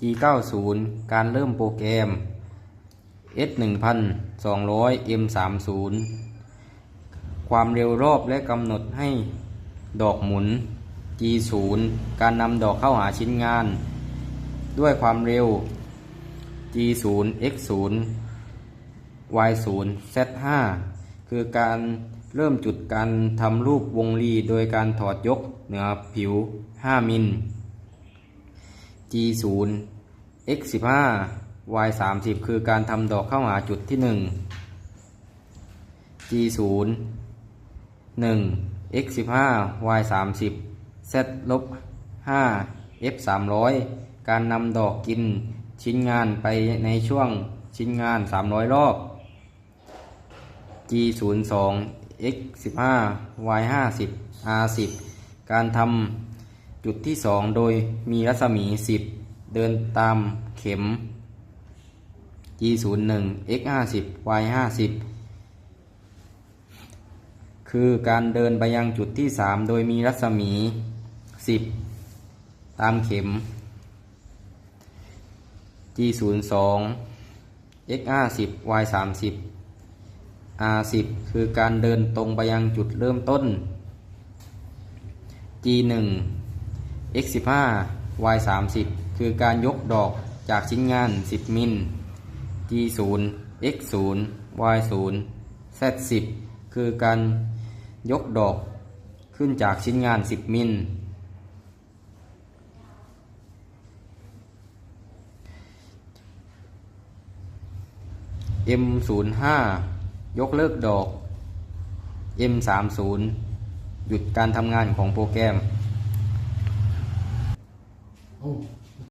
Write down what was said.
G90 การเริ่มโปรแกรม S1200 M30 ความเร็วรอบและกำหนดให้ดอกหมุน G0 การนำดอกเข้าหาชิ้นงาน ด้วยความเร็ว G0 X0 Y0 Z5 คือการเริ่มจุดการทำรูปวงรีโดยการถอดยกเหนือผิว 5 มิล G0 X15 Y30 คือการทำดอกเข้าหาจุดที่ 1 G0 1 X15 Y30 Z ลบ5 F300 การนำดอกกินชิ้นงานไปในช่วงชิ้นงาน 300 รอบ G02 X15 Y50 R10 การทำ จุดที่2โดยมีรัศมี10เดินตามเข็ม G01 X50 Y50 คือการเดินไปยังจุดที่3โดยมีรัศมี10ตามเข็ม G02 X50 Y30 R10 คือการเดินตรงไปยังจุดเริ่มต้น X15 Y30 คือการยกดอกจากชิ้นงาน 10 มิล G0 X0 Y0 Z10 คือการยกดอกขึ้นจากชิ้นงาน 10 มิล M05 ยกเลิกดอก M30 หยุดการทำงานของโปรแกรม home.